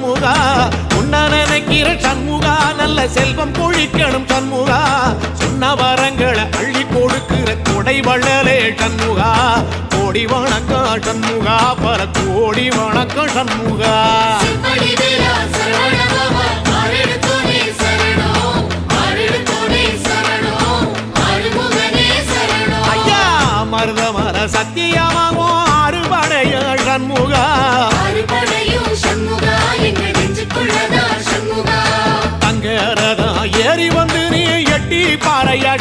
சண்முகா உன்ன நினைக்கிற சண்முகா நல்ல செல்வம் பொழிக்கணும் சண்முகா. சொன்ன வரங்களை அள்ளி கொடுக்கிற கொடை வள்ளலே சண்முகா. கோடி வணக்கம் சண்முகா பல கோடி வணக்கம் சண்முகா. செம்படி ஆறுபடைய சண்முகா. தங்கரதா ஏறி வந்து நீ எட்டி பாறையா